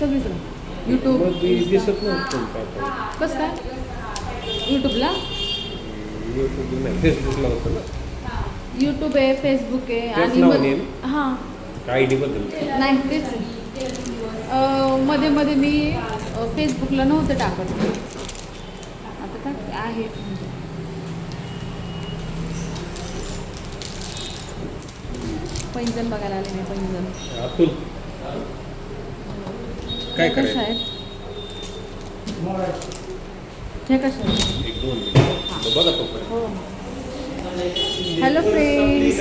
सगळीकडं. यूट्यूब मग दिसत नव्हतं कसं काय यूट्यूबला यूट्यूब नाही फेसबुकला होतं ना. यूट्यूब आहे फेसबुक आहे तेच आणि मग- हां. आय डी बद्दल नाही तेच. अं, मध्ये मध्ये मी अं, फेसबुकला नव्हतं टाकत. आता काय आहे. पैंजण बघायला आले नाही पैंजण. अतुल. काय हे कशा करायचं? आहेत? हे कशा आहेत? एक दोन मिनिट. बघा तो हो. हॅलो फ्रेंड्स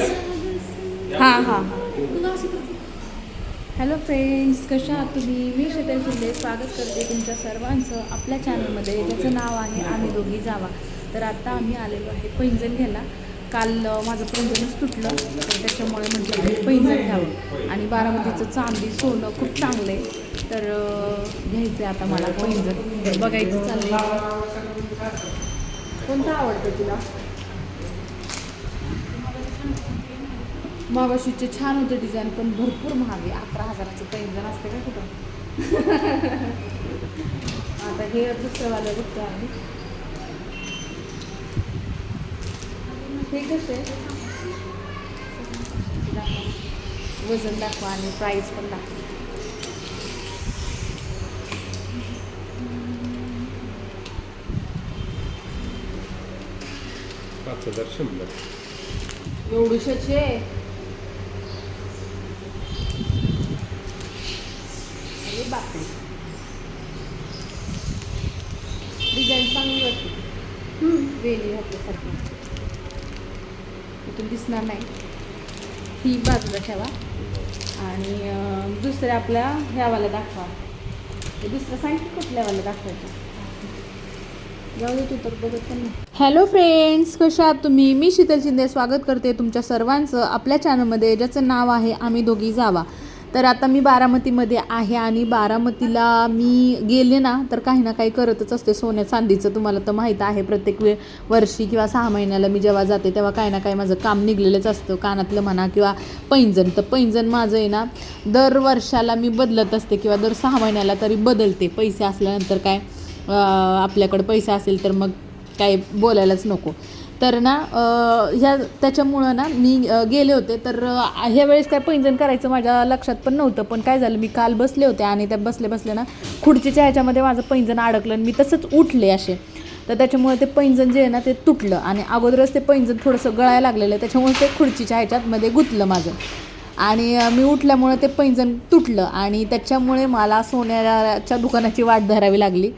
हां हां हॅलो फ्रेंड्स कशा आहात तुम्ही? मी शीतल शिंदे. स्वागत करते तुमच्या सर्वांचं आपल्या चॅनलमध्ये ज्याचं नाव आहे आम्ही दोघी जावा. तर आता आम्ही आलेलो आहे पैंजण घ्यायला. काल अं, माझं पैंजणच तुटलं. तर त्याच्यामुळे म्हटलं की पैंजण घ्यावं. आणि बारामतीचं चांदी सोनं खूप चांगलं आहे. तर घ्यायचं आहे आता मला पैंजण बघायचं चाललं कोणतं आवडतं तुला? मावाशीचे छान होते डिझाईन पण भरपूर महाग आहे. अकरा हजाराचं पैंजण असते का कुठं? आता हे दुसरंवालं बघतो आम्ही. हे कसे? वजन दाखवा आणि प्राईस पण दाखवा. पाच हजार शंभर एवढूशचे? बापरे. डिझाईन चांगली वाटते वेली घातल्यासारखी इथून दिसणार नाही. ही बाजूला ठेवा. आणि दुसऱ्या आपल्या ह्यावाला दाखवा. ते दुसरं सांग की कुठल्यावाला दाखवायचं हॅलो फ्रेंड्स कशा आहात तुम्ही? मी शीतल शिंदे स्वागत करते तुमच्या सर्वांचं आपल्या चॅनलमध्ये ज्याचं नाव आहे आम्ही दोघी जावा. तर आता मी बारामतीमध्ये आहे आणि बारामतीला मी गेले ना तर काही ना काही करतच असते. सोन्या चांदीचं तुम्हाला तर माहीत आहे प्रत्येक वेळ वर्षी किंवा सहा महिन्याला मी जेव्हा जाते तेव्हा काही ना काही माझं काम निघलेलंच असतं. कानातलं म्हणा किंवा पैंजण तर पैंजण माझं आहे ना दर वर्षाला मी बदलत असते किंवा दर सहा महिन्याला तरी बदलते. पैसे असल्यानंतर काय? आपल्याकडं पैसा असेल तर मग काय बोलायलाच नको. तर ना ह्या त्याच्यामुळं ना मी गेले होते. तर ह्या वेळेस काय पैंजण करायचं माझ्या लक्षात पण नव्हतं. पण काय झालं मी काल बसले होते आणि त्या बसले बसले ना खुर्चीच्या ह्याच्यामध्ये माझं पैंजण अडकलं आणि मी तसंच उठले असे. तर त्याच्यामुळे ते पैंजण जे आहे ना ते तुटलं आणि अगोदरच ते पैंजण थोडंसं गळायला लागलेलं त्याच्यामुळे ते खुर्चीच्या ह्याच्यातमध्ये गुंतलं माझं. आणि मी उठल्यामुळे ते पैंजण तुटलं आणि त्याच्यामुळे मला सोन्याच्या दुकानाची वाट धरावी लागली.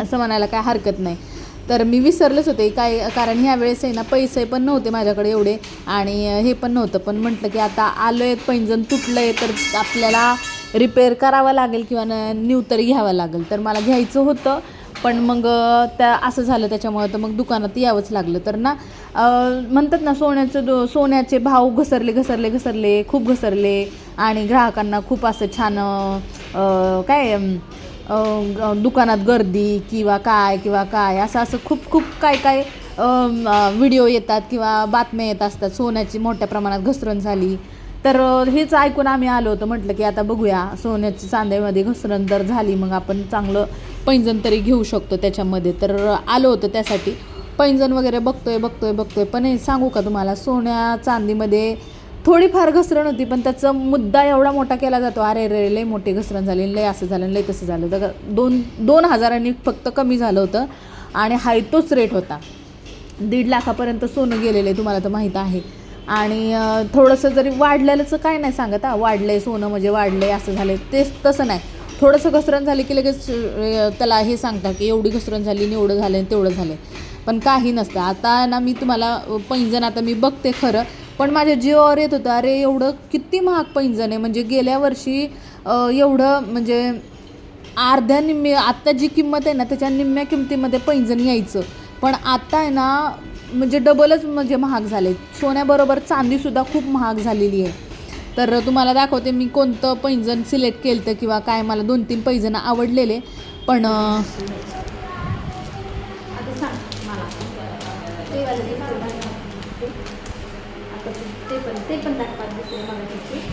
असं म्हणायला काय हरकत नाही. तर मी विसरलेच होते काय कारण ह्यावेळेस आहे ना पैसे पण नव्हते माझ्याकडे एवढे आणि हे पण नव्हतं. पण म्हटलं की आता आलो आहे पैंजण तुटलं आहे तर आपल्याला रिपेअर करावं लागेल किंवा न न्यू तरी घ्यावं लागेल. तर मला घ्यायचं होतं पण मग त्या असं झालं त्याच्यामुळं तर मग दुकानात यावंच लागलं. तर ना म्हणतात ना सोन्याचं दो सोन्याचे भाव घसरले घसरले घसरले खूप घसरले आणि ग्राहकांना खूप असं छान काय दुकानात गर्दी किंवा काय किंवा काय असं असं खूप खूप काय काय व्हिडिओ येतात किंवा बातम्या येत असतात. सोन्याची मोठ्या प्रमाणात घसरण झाली. तर हेच ऐकून आम्ही आलो होतो. म्हटलं की आता बघूया. सोन्याची चांद्यामध्ये घसरण जर झाली. मग आपण चांगलं पैंजण तरी घेऊ शकतो त्याच्यामध्ये. तर आलो होतं त्यासाठी. पैंजण वगैरे बघतोय बघतोय बघतोय. पण हे सांगू का तुम्हाला? सोन्या चांदीमध्ये थोडीफार घसरण होती पण त्याचा मुद्दा एवढा मोठा केला जातो अरे रे लय मोठी घसरण झाली लय असं झालं लय तसं झालं. तर दोन दोन हजारांनी फक्त कमी झालं होतं आणि हाय तोच रेट होता. दीड लाखापर्यंत सोनं गेलेलं आहे तुम्हाला तर माहीत आहे. आणि थोडंसं जरी वाढलेलंचं काय नाही सांगत हा वाढलं आहे सोनं म्हणजे वाढलं आहे असं झालं आहे तेच तसं नाही. थोडंसं घसरण झाली की लगेच त्याला हे सांगता की एवढी घसरण झाली एवढं झालं आणि तेवढं झालं पण काही नसतं. आता ना मी तुम्हाला पैंजण आता मी बघते खरं पण माझ्या जीवावर येत होतं अरे एवढं किती महाग पैंजण आहे. म्हणजे गेल्या वर्षी एवढं म्हणजे अर्ध्या निम्मे आत्ता जी किंमत आहे ना त्याच्या निम्म्या किमतीमध्ये पैंजण यायचं. पण आत्ता आहे ना म्हणजे डबलच म्हणजे महाग झाले. सोन्याबरोबर चांदीसुद्धा खूप महाग झालेली आहे. तर तुम्हाला दाखवते मी कोणतं पैंजण सिलेक्ट केलं किंवा काय. मला दोन तीन पैंजण आवडलेले. पण ते- पण दाखवा दुसरे मराठीचे.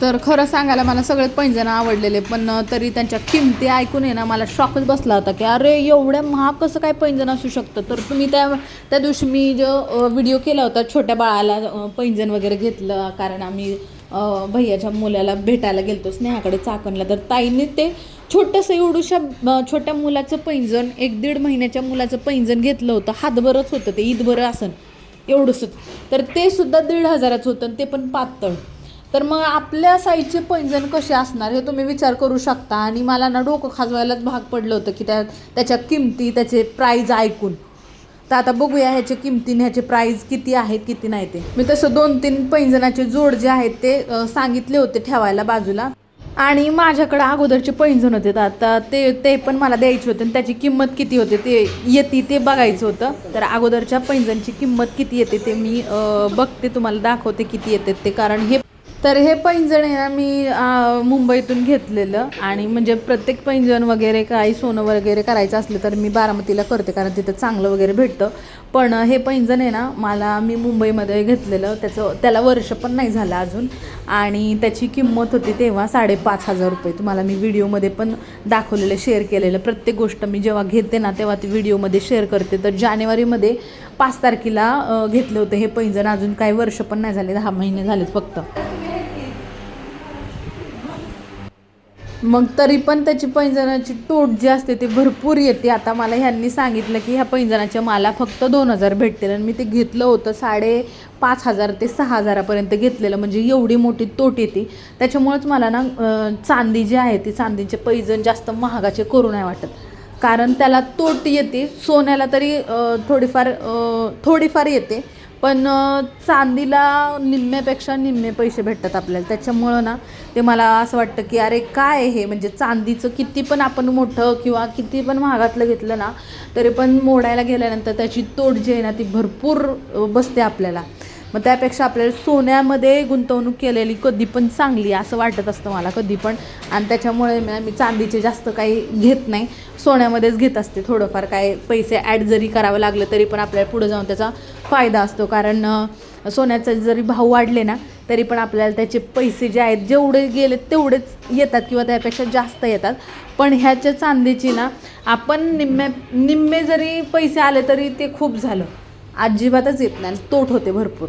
तर खरं सांगायला मला सगळे पैंजण आवडलेले पण तरी त्यांच्या किमती ऐकून आहे ना मला शॉकच बसला होता की अरे एवढ्या महाग कसं काय पैंजण असू शकतं? तर तुम्ही त्या त्या दिवशी मी जो व्हिडिओ केला होता छोट्या बाळाला पैंजण वगैरे घेतलं कारण आम्ही भैयाच्या मुलाला भेटायला गेलतो स्नेहाकडे चाकणला. तर ताईने ते छोटंसं एवढूशा छोट्या मुलाचं पैंजण एक दीड महिन्याच्या मुलाचं पैंजण घेतलं होतं. हातभरच होतं ते ईदभरं आसन एवढंसच तर ते सुद्धा दीड हजाराचं होतं आणि ते पण पातळ. तर मग आपल्या साईजचे पैंजण कसे असणार हे तुम्ही विचार करू शकता. आणि मला ना डोकं खाजवायलाच भाग पडलं होतं की त्या त्याच्या किमती त्याचे प्राईज ऐकून. तर आता बघूया ह्याच्या किमतीने ह्याचे प्राईज किती आहेत किती नाही ते. मी तसं दोन तीन पैंजणाचे जोड जे आहेत ते सांगितले होते ठेवायला बाजूला. आणि माझ्याकडे अगोदरचे पैंजण होते आता ते ते पण मला द्यायचे होते आणि त्याची किंमत किती होते ते येते ते बघायचं होतं. तर अगोदरच्या पैंजणची किंमत किती येते ते मी बघते तुम्हाला दाखवते किती येते ते. कारण हे तर हे पैंजण आहे ना मी मुंबईतून घेतलेलं. आणि म्हणजे प्रत्येक पैंजण वगैरे काही सोनं वगैरे करायचं असलं तर मी बारामतीला करते कारण तिथं चांगलं वगैरे भेटतं. पण हे पैंजण आहे ना मला मी मुंबईमध्ये घेतलेलं. त्याचं त्याला वर्ष पण नाही झालं अजून. आणि त्याची किंमत होती तेव्हा साडेपाच हजार रुपये. तुम्हाला मी व्हिडिओमध्ये पण दाखवलेलं शेअर केलेलं. प्रत्येक गोष्ट मी जेव्हा घेते ना तेव्हा ती व्हिडिओमध्ये शेअर करते. तर जानेवारीमध्ये पाच तारखेला घेतलं होतं हे पैंजण. अजून काही वर्ष पण नाही झाले दहा महिने झालेत फक्त. मग तरी पण त्याची पैंजणाची तोट जी असते ती भरपूर येते. आता मला ह्यांनी सांगितलं की ह्या पैंजणाच्या मला फक्त दोन हजार भेटतील आणि मी ते घेतलं होतं साडे पाच हजार ते सहा हजारापर्यंत घेतलेलं. म्हणजे एवढी मोठी तोट येते. त्याच्यामुळेच मला ना चांदी जी आहे ती चांदीचे पैजण जास्त महागाचे करू नाही वाटत. कारण त्याला तोट येते. सोन्याला तरी थोडीफार थोडीफार येते. पण चांदीला निम्म्यापेक्षा निम्मे पैसे भेटतात आपल्याला. त्याच्यामुळं ना ते मला असं वाटतं की अरे काय हे? म्हणजे चांदीचं किती पण आपण मोठं किंवा किती पण महागातलं घेतलं ना तरी पण मोडायला गेल्यानंतर त्याची तोड जी आहे ना ती भरपूर बसते आपल्याला. मग त्यापेक्षा आपल्याला सोन्यामध्ये गुंतवणूक केलेली कधी पण चांगली असं वाटत असतं मला कधी पण. आणि त्याच्यामुळे मी चांदीचे जास्त काही घेत नाही. सोन्यामध्येच घेत असते थोडंफार. काय पैसे ॲड जरी करावं लागलं तरी पण आपल्याला पुढे जाऊन त्याचा फायदा असतो. कारण अं, सोन्याचे जरी भाव वाढले ना तरी पण आपल्याला त्याचे पैसे जे आहेत जेवढे गेले तेवढेच येतात किंवा त्यापेक्षा जास्त येतात. पण ह्याच्या चांदीची ना आपण निम्म्या निम्मे जरी पैसे आले तरी ते खूप झालं. अजिबातच येत नाही. आणि तोट होते भरपूर.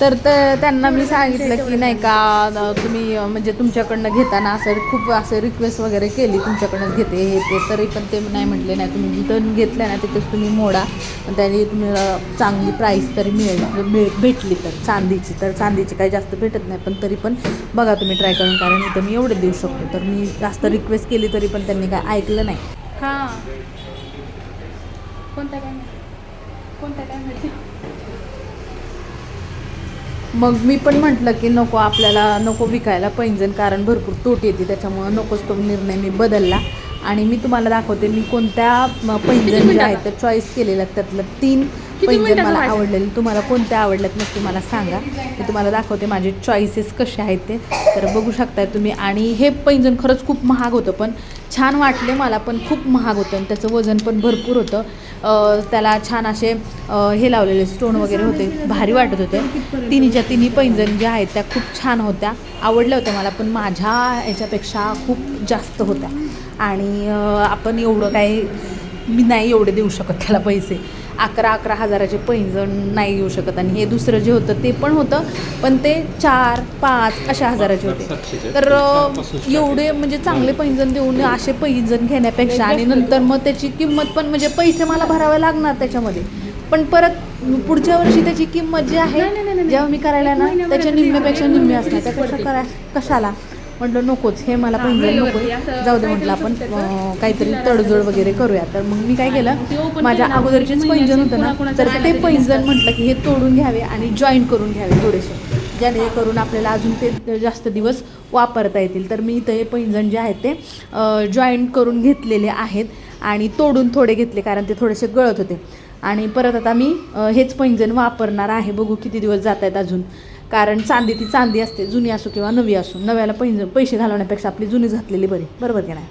तर त्यांना मी सांगितलं की नाही का तुम्ही म्हणजे तुमच्याकडनं घेताना असं खूप असं रिक्वेस्ट वगैरे केली तुमच्याकडनंच घेते हे ते तरी पण ते नाही म्हटले नाही तुम्ही जिथं घेतलं ना तिथेच तुम्ही मोडा. पण त्याने तुम्हाला चांगली प्राईस तरी मिळेल मिळ भेटली तर चांदीची. तर चांदीची काही जास्त भेटत नाही पण तरी पण बघा तुम्ही ट्राय करून कारण इथं मी एवढे देऊ शकतो. तर मी जास्त रिक्वेस्ट केली तरी पण त्यांनी काय ऐकलं नाही. हां. कोणत्या काय? कोणत्या काय मग मी पण म्हटलं की नको आपल्याला नको विकायला पैंजण कारण भरपूर तोट येते त्याच्यामुळं नकोच तो निर्णय मी बदलला. आणि मी तुम्हाला दाखवते मी कोणत्या पैंजण जे आहेत त्या चॉईस केलेल्या त्यातलं तीन पैंजण मला आवडलेले तुम्हाला कोणत्या आवडल्यात नक्की मला सांगा. मी तुम्हाला दाखवते माझे चॉईसेस कसे आहेत ते. तर बघू शकताय तुम्ही. आणि हे पैंजण खरंच खूप महाग होतं पण छान वाटले मला पण खूप महाग होतं. आणि त्याचं वजन पण भरपूर होतं. त्याला छान असे हे लावलेले स्टोन वगैरे होते. भारी वाटत होते. तिन्हीच्या तिन्ही पैंजण ज्या आहेत त्या खूप छान होत्या. आवडल्या होत्या मला पण माझ्या ह्याच्यापेक्षा खूप जास्त होत्या. आणि आपण एवढं काही मी नाही एवढे देऊ शकत त्याला पैसे. अकरा अकरा हजाराचे पैंजण नाही घेऊ शकत. आणि हे दुसरं जे होतं ते पण होतं पण ते चार पाच अशा हजाराचे होते. तर एवढे म्हणजे चांगले पैंजण देऊन असे पैंजण घेण्यापेक्षा आणि नंतर मग त्याची किंमत पण म्हणजे पैसे मला भरावे लागणार त्याच्यामध्ये. पण परत पुढच्या वर्षी त्याची किंमत जी आहे जेव्हा मी करायला ना त्याच्या निम्म्यापेक्षा निम्मे असणार. त्यापेक्षा करा कशाला? म्हटलं नकोच हे मला पैंजण नको जाऊ दे म्हटलं आपण काहीतरी तडजोड वगैरे करूया तर मग मी काय केलं माझ्या अगोदरचेच पैंजण होतं ना तर ते पैंजण म्हटलं की हे तोडून घ्यावे आणि जॉईन करून घ्यावे थोडेसे जेणेकरून आपल्याला अजून ते जास्त दिवस वापरता येतील. तर मी इथं हे पैंजण जे आहेत ते जॉईंट करून घेतलेले आहेत आणि तोडून थोडे घेतले कारण ते थोडेसे गळत होते. आणि परत आता मी हेच पैंजण वापरणार आहे. बघू किती दिवस जात आहेत अजून. कारण चांदी ती चांदी असते जुनी असो किंवा नवी असो. नव्याला पैसे पैसे घालवण्यापेक्षा आपली जुनी घातलेली बरी. बरोबर की नाही?